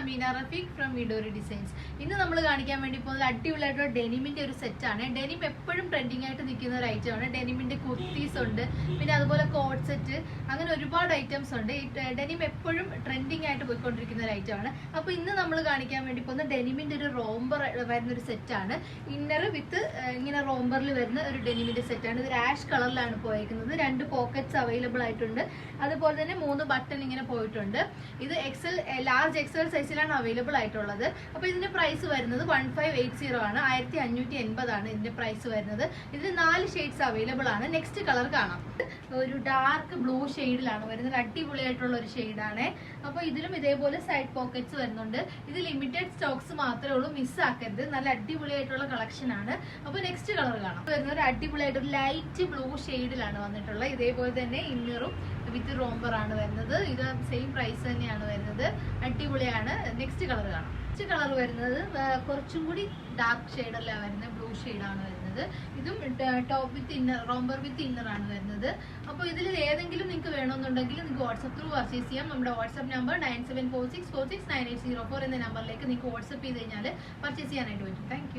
Ameena Rafeeq from വിഡോറി designs ഇന്ന് നമ്മൾ കാണിക്കാൻ വേണ്ടി പോകുന്നത് അടിപൊളിയായിട്ടുള്ള ഡെനിമിന്റെ ഒരു സെറ്റാണ് ഡെനിം എപ്പോഴും ട്രെൻഡിങ് ആയിട്ട് നിൽക്കുന്ന ഒരു ഐറ്റം ആണ്. ഡെനിമിന്റെ കുർത്തീസ് ഉണ്ട്. പിന്നെ അതുപോലെ കോട്ട് സെറ്റ് അങ്ങനെ ഒരുപാട് ഐറ്റംസ് ഉണ്ട്. ഡെനിം എപ്പോഴും ട്രെൻഡിങ് ആയിട്ട് പോയിക്കൊണ്ടിരിക്കുന്ന ഒരു ഐറ്റം ആണ്. അപ്പൊ ഇന്ന് നമ്മൾ കാണിക്കാൻ വേണ്ടി പോകുന്ന ഡെനിമിന്റെ ഒരു റോംബർ വരുന്ന ഒരു സെറ്റാണ് ഇന്നർ വിത്ത് ഇങ്ങനെ റോംബറിൽ വരുന്ന ഒരു ഡെനിമിന്റെ സെറ്റാണ് ഇത് ആഷ് കളറിലാണ് പോയേക്കുന്നത്. രണ്ട് പോക്കറ്റ്സ് അവൈലബിൾ ആയിട്ടുണ്ട്. അതുപോലെ തന്നെ മൂന്ന് ബട്ടൺ ഇങ്ങനെ പോയിട്ടുണ്ട്. ഇത് എക്സൽ ലാർജ് എക്സൽ സൈസിലാണ് അവൈലബിൾ ആയിട്ടുള്ളത്. അപ്പോൾ ഇതിന്റെ പ്രൈസ് വരുന്നത് വൺ ഫൈവ് എയ്റ്റ് സീറോ ആണ്. ആയിരത്തി അഞ്ഞൂറ്റി എൺപതാണ് ഇതിന്റെ പ്രൈസ് വരുന്നത്. ഇതിന് നാല് ഷെയ്ഡ്സ് അവൈലബിൾ ആണ്. നെക്സ്റ്റ് കളർ കാണാം. ഒരു ഡാർക്ക് ബ്ലൂ ഷെയ്ഡിലാണ് വരുന്നത്. അടിപൊളിയായിട്ടുള്ള ഒരു ഷെയ്ഡാണ് അപ്പോൾ ഇതിലും ഇതേപോലെ സൈഡ് പോക്കറ്റ്സ് വരുന്നുണ്ട്. ഇത് ലിമിറ്റഡ് സ്റ്റോക്സ് മാത്രമേ ഉള്ളൂ. മിസ് ആക്കരുത്. നല്ല അടിപൊളിയായിട്ടുള്ള കളക്ഷൻ ആണ്. അപ്പോൾ നെക്സ്റ്റ് കളർ കാണാം. വരുന്ന ഒരു അടിപൊളിയായിട്ട് ഒരു ലൈറ്റ് ബ്ലൂ ഷെയ്ഡിലാണ് വന്നിട്ടുള്ളത്. ഇതേപോലെ തന്നെ ഇന്നറും വിത്ത് റോംബർ ആണ് വരുന്നത്. ഇത് സെയിം പ്രൈസ് തന്നെയാണ് വരുന്നത്. അടിപൊളിയാണ്. നെക്സ്റ്റ് കളർ കാണാം. നെക്സ്റ്റ് കളർ വരുന്നത് കുറച്ചും കൂടി ഡാർക്ക് ഷെയ്ഡല്ല വരുന്നത് ബ്ലൂ ആണ് വരുന്നത്. ഇതും top with inner romper with inner ആണ് വരുന്നത്. അപ്പോൾ ഇതിൽ ഏതെങ്കിലും നിങ്ങൾക്ക് വേണമെന്നുണ്ടെങ്കിൽ നിങ്ങൾക്ക് വാട്സപ്പ് ത്രൂ പർച്ചേസ് ചെയ്യാം. നമ്മുടെ WhatsApp number nine seven four six four six nine eight zero four എന്ന നമ്പറിലേക്ക് നിങ്ങൾക്ക് വാട്സപ്പ് ചെയ്ത് കഴിഞ്ഞാൽ പർച്ചേസ് ചെയ്യാനായിട്ട് പറ്റും. താങ്ക്